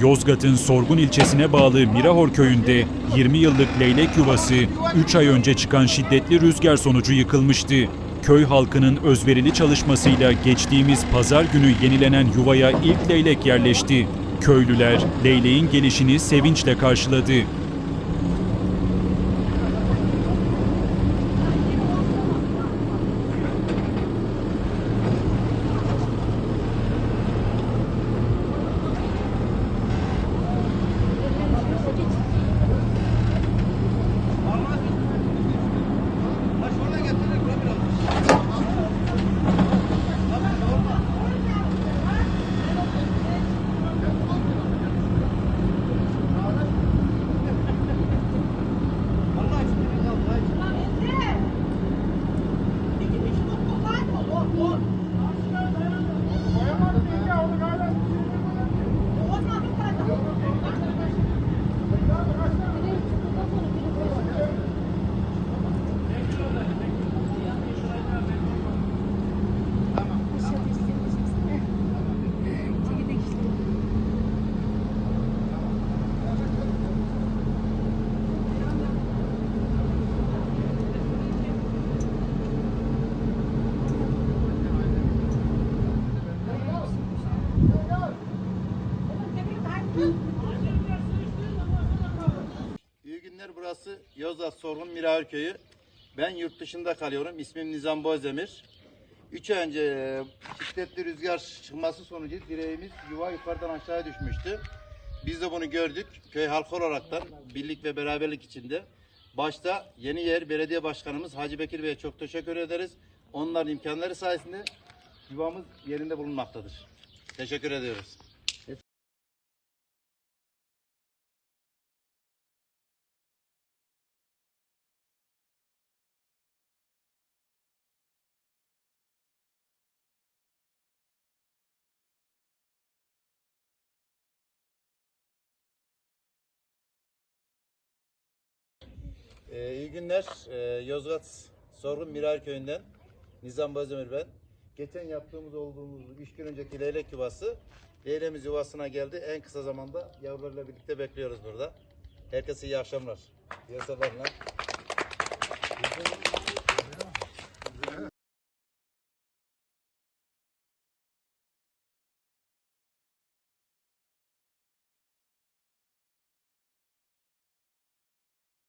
Yozgat'ın Sorgun ilçesine bağlı Mirahor köyünde 20 yıllık leylek yuvası 3 ay önce çıkan şiddetli rüzgar sonucu yıkılmıştı. Köy halkının özverili çalışmasıyla geçtiğimiz pazar günü yenilenen yuvaya ilk leylek yerleşti. Köylüler leyleğin gelişini sevinçle karşıladı. İyi günler burası Yozgat Sorgun Mirahır Köyü. Ben yurt dışında kalıyorum. İsmim Nizam Bozdemir. Üç ay önce e, şiddetli rüzgar çıkması sonucu direğimiz yuva yukarıdan aşağıya düşmüştü. Biz de bunu gördük. Köy halkı olaraktan birlik ve beraberlik içinde. Başta Yeni Yer Belediye Başkanımız Hacı Bekir Bey'e çok teşekkür ederiz. Onların imkanları sayesinde yuvamız yerinde bulunmaktadır. Teşekkür ediyoruz. Ee, iyi günler. Ee, Yozgat Sorgun Mirar Köyü'nden Nizam Bazömür ben. Geçen yaptığımız olduğumuz üç gün önceki leylek yuvası leyleğimiz yuvasına geldi. En kısa zamanda yavrularla birlikte bekliyoruz burada. Herkese iyi akşamlar. İyi sabahlar.